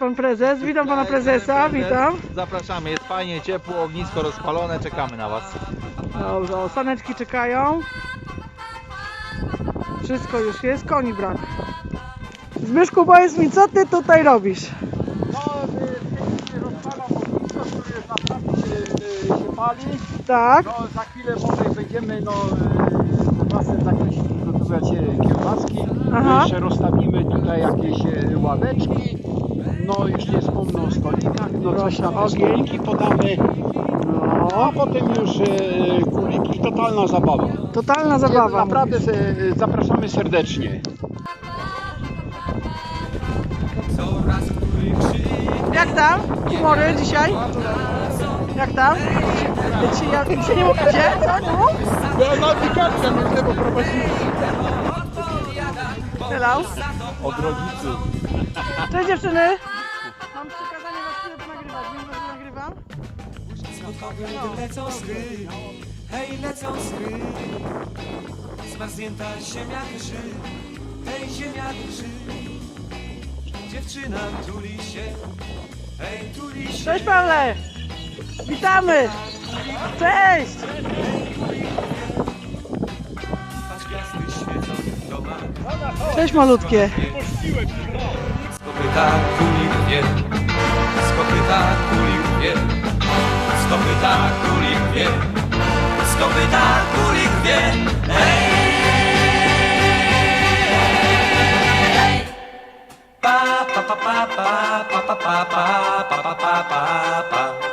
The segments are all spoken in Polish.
pan prezes. Witam pana prezesa, witam. Zapraszamy, jest fajnie, ciepło, ognisko rozpalone, czekamy na Was. Dobrze, o, saneczki czekają. Wszystko już jest, koni brak. Zbyszku, powiedz mi, co ty tutaj robisz? No, y, rozpalam ognisko, które jest na stacji się, y, się pali. Tak, No, za chwilę może będziemy no, y, w własnym zakresie przygotowywać e, kiełbaski. Aha. Jeszcze rozstawimy tutaj jakieś ławeczki. No, już nie wspomnę o stolikach. No, coś tam stoliki podamy. no, A potem już e, kuliki. Totalna zabawa. totalna zabawa. Naprawdę e, zapraszamy serdecznie. Jak tam? Humory dzisiaj? Jak tam? Dzisiaj, ja, dzisiaj nie mówicie? Co? Mów? Ja na aplikację nie bo prowadzimy. Hello. Od rodziców. Cześć dziewczyny. Kobiety lecą z gry, hej lecą z gry Zmarznięta ziemia drży, hej ziemia drży Dziewczyna tuli się, hej tuli się Cześć Pawle. Witamy. Cześć. Cześć malutkie. Z kopyta kuli rwie, kopyta kuli rwie Hej! Pa pa pa pa pa pa pa pa pa pa pa pa pa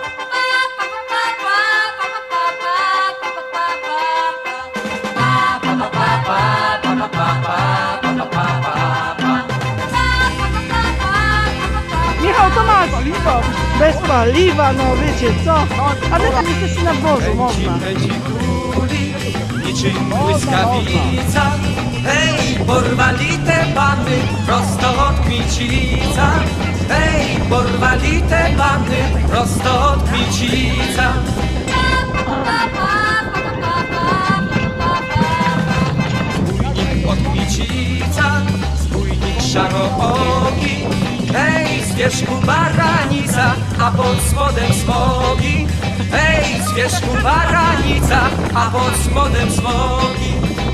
masz. Bez paliwa, no wiecie co. A wy tam jesteście na dworzu, można. Niczym błyskawica Hej, porwali te panny prosto od Kmicica Hej, porwali te panny prosto od Kmicica z wierzchu baranica, a pod spodem smogi. Hej, z wierzchu baranica, a pod spodem smogi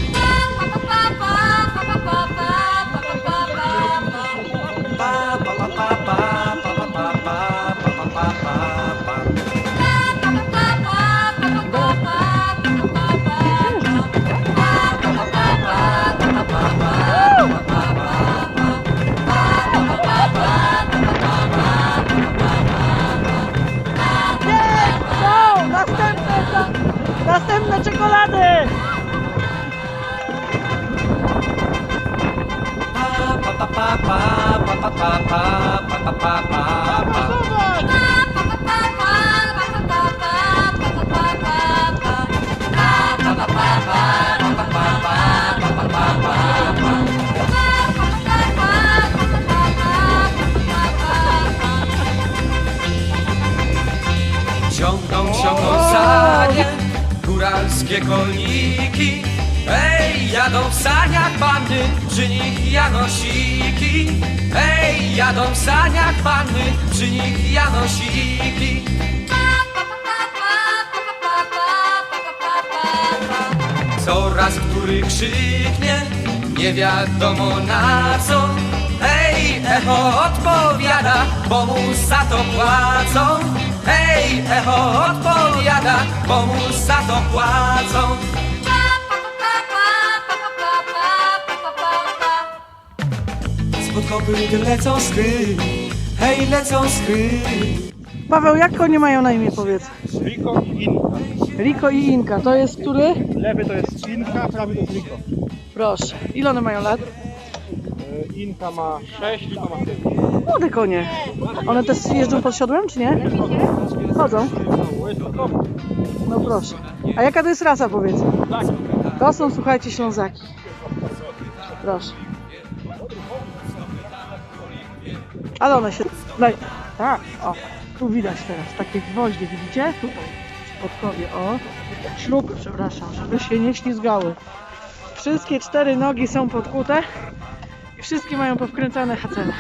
następne czekolady. Pa, pa, pa, pa, pa, pa, pa, pa, pa, pa, pa, pa. Góralskie koliki. Ej, jadą w saniach panny, przy nich janosiki. Ej, jadą w saniach panny, przy nich janosiki. Coraz który krzyknie, nie wiadomo na co. Hej, echo odpowiada, bo mu za to płacą. Hej, echo odpowiada, bo mu za to płacą. Spod kopyt lecą skry, hej, lecą skry. Paweł, jak konie mają na imię, powiedz? Riko i Inka. Riko i Inka, to jest który? Lewy to jest Inka, prawy to jest Riko. Proszę. Ile one mają lat? E, Inka ma 6, Riko ma 7. Młode konie. One też jeżdżą pod siodłem, czy nie? Chodzą. No proszę. A jaka to jest rasa, powiedz? To są, słuchajcie, ślązaki. Proszę. Ale one się... Daj. Tak, o. Tu widać teraz takie gwoździe, widzicie? Tutaj, przy podkowie, o. Śrub, przepraszam, żeby się nie ślizgały. Wszystkie cztery nogi są podkute i wszystkie mają powkręcane hacele.